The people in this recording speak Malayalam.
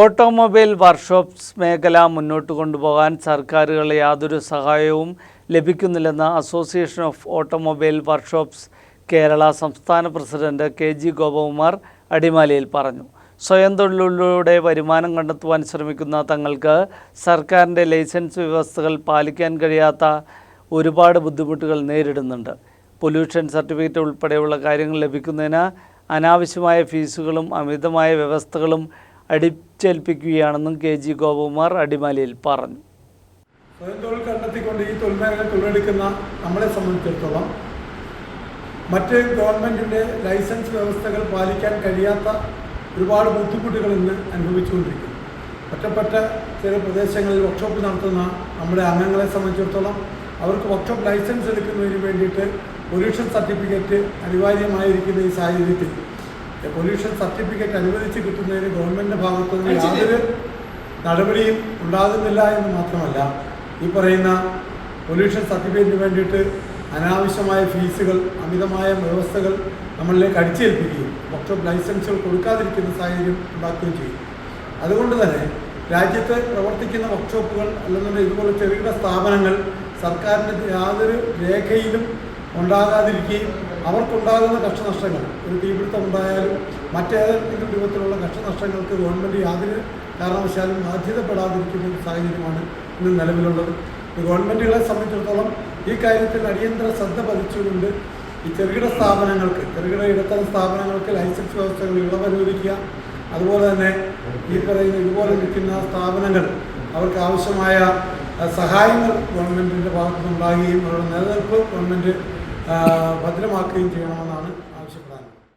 ഓട്ടോമൊബൈൽ വർക്ക്ഷോപ്സ് മേഖല മുന്നോട്ട് കൊണ്ടുപോകാൻ സർക്കാരുകൾ യാതൊരു സഹായവും ലഭിക്കുന്നില്ലെന്ന് association of automobile workshops Kerala സംസ്ഥാന പ്രസിഡന്റ് കെ ജി ഗോപകുമാർ അടിമാലിയിൽ പറഞ്ഞു. സ്വയം തൊഴിലിലൂടെ വരുമാനം കണ്ടെത്തുവാൻ ശ്രമിക്കുന്ന തങ്ങൾക്ക് സർക്കാരിന്റെ ലൈസൻസ് വ്യവസ്ഥകൾ പാലിക്കാൻ കഴിയാത്ത ഒരുപാട് ബുദ്ധിമുട്ടുകൾ നേരിടുന്നുണ്ട്. പൊല്യൂഷൻ സർട്ടിഫിക്കറ്റ് ഉൾപ്പെടെയുള്ള കാര്യങ്ങൾ ലഭിക്കുന്നതിന് അനാവശ്യമായ ഫീസുകളും അമിതമായ വ്യവസ്ഥകളും അടിച്ചേൽപ്പിക്കുകയാണെന്നും കെ ജി ഗോപകുമാർ അടിമാലിയിൽ പറഞ്ഞു. സ്വയം തൊഴിൽ കണ്ടെത്തിക്കൊണ്ട് ഈ തൊഴിൽ മേഖല തൊഴിലെടുക്കുന്ന നമ്മളെ സംബന്ധിച്ചിടത്തോളം മറ്റ് ഗവൺമെന്റിന്റെ ലൈസൻസ് വ്യവസ്ഥകൾ പാലിക്കാൻ കഴിയാത്ത ഒരുപാട് ബുദ്ധിമുട്ടുകൾ ഇന്ന് അനുഭവിച്ചുകൊണ്ടിരിക്കുന്നു. ഒറ്റപ്പെട്ട ചില പ്രദേശങ്ങളിൽ വർക്ക്ഷോപ്പ് നടത്തുന്ന നമ്മുടെ അംഗങ്ങളെ സംബന്ധിച്ചിടത്തോളം അവർക്ക് വർക്ക്ഷോപ്പ് ലൈസൻസ് എടുക്കുന്നതിന് വേണ്ടിയിട്ട് പൊല്യൂഷൻ സർട്ടിഫിക്കറ്റ് അനിവാര്യമായിരിക്കുന്ന ഈ സാഹചര്യത്തിൽ പൊല്യൂഷൻ സർട്ടിഫിക്കറ്റ് അനുവദിച്ച് കിട്ടുന്നതിന് ഗവൺമെന്റിന്റെ ഭാഗത്തു നിന്ന് യാതൊരു നടപടിയും ഉണ്ടാകുന്നില്ല എന്ന് മാത്രമല്ല ഈ പറയുന്ന പൊല്യൂഷൻ സർട്ടിഫിക്കറ്റിന് വേണ്ടിയിട്ട് അനാവശ്യമായ ഫീസുകൾ അമിതമായ വ്യവസ്ഥകൾ നമ്മളിലേക്ക് അടിച്ചേൽപ്പിക്കുകയും വർക്ക്ഷോപ്പ് ലൈസൻസുകൾ കൊടുക്കാതിരിക്കുന്ന സാഹചര്യം ഉണ്ടാക്കുകയും ചെയ്യും. അതുകൊണ്ട് തന്നെ രാജ്യത്ത് പ്രവർത്തിക്കുന്ന വർക്ക്ഷോപ്പുകൾ അല്ലെന്നുണ്ടെങ്കിൽ ഇതുപോലെ ചെറുകിട സ്ഥാപനങ്ങൾ സർക്കാരിന്റെ യാതൊരു രേഖയിലും ഉണ്ടാകാതിരിക്കുകയും അവർക്കുണ്ടാകുന്ന കഷ്ടനഷ്ടങ്ങൾ. ഒരു തീപിടുത്തം ഉണ്ടായാലും മറ്റേതെങ്കിലും രൂപത്തിലുള്ള കഷ്ടനഷ്ടങ്ങൾക്ക് ഗവൺമെന്റ് യാതൊരു കാരണവശാലും ബാധ്യതപ്പെടാതിരിക്കുന്ന ഒരു സാഹചര്യമാണ് ഇന്ന് നിലവിലുള്ളത്. ഗവൺമെന്റുകളെ സംബന്ധിച്ചിടത്തോളം ഈ കാര്യത്തിൽ അടിയന്തര ശ്രദ്ധ പതിച്ചുകൊണ്ട് ഈ ചെറുകിട സ്ഥാപനങ്ങൾക്ക് ചെറുകിട ഇടത്തരം സ്ഥാപനങ്ങൾക്ക് ലൈസൻസ് വ്യവസ്ഥകൾ ഇളവ് അനുവദിക്കുക അതുപോലെ തന്നെ ഈ പറയുന്ന ഇതുപോലെ നിൽക്കുന്ന സ്ഥാപനങ്ങൾ അവർക്ക് ആവശ്യമായ സഹായങ്ങൾ ഗവൺമെന്റിന്റെ ഭാഗത്തുനിന്നുണ്ടാകുകയും അവരുടെ നിലനിൽപ്പ് ഗവൺമെന്റ് ഭദ്രമാക്കുകയും ചെയ്യണമെന്നാണ്